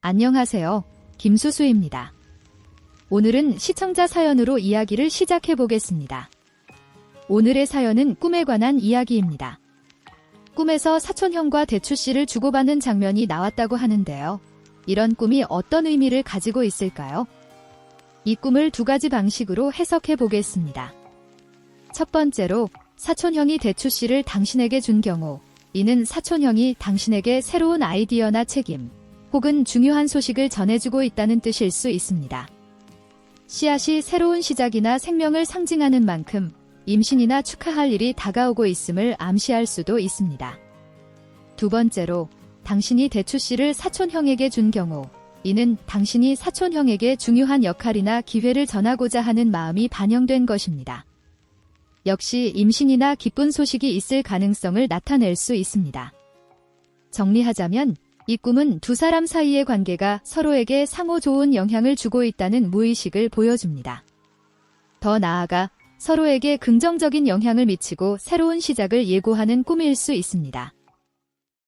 안녕하세요. 김수수입니다. 오늘은 시청자 사연으로 이야기를 시작해 보겠습니다. 오늘의 사연은 꿈에 관한 이야기입니다. 꿈에서 사촌형과 대추씨를 주고받는 장면이 나왔다고 하는데요. 이런 꿈이 어떤 의미를 가지고 있을까요? 이 꿈을 두 가지 방식으로 해석해 보겠습니다. 첫 번째로 사촌형이 대추씨를 당신에게 준 경우 이는 사촌형이 당신에게 새로운 아이디어나 책임 혹은 중요한 소식을 전해주고 있다는 뜻일 수 있습니다. 씨앗이 새로운 시작이나 생명을 상징하는 만큼 임신이나 축하할 일이 다가오고 있음을 암시할 수도 있습니다. 두 번째로 당신이 대추 씨를 사촌형에게 준 경우 이는 당신이 사촌형에게 중요한 역할이나 기회를 전하고자 하는 마음이 반영된 것입니다. 역시 임신이나 기쁜 소식이 있을 가능성을 나타낼 수 있습니다. 정리하자면 이 꿈은 두 사람 사이의 관계가 서로에게 상호 좋은 영향을 주고 있다는 무의식을 보여줍니다. 더 나아가 서로에게 긍정적인 영향을 미치고 새로운 시작을 예고하는 꿈일 수 있습니다.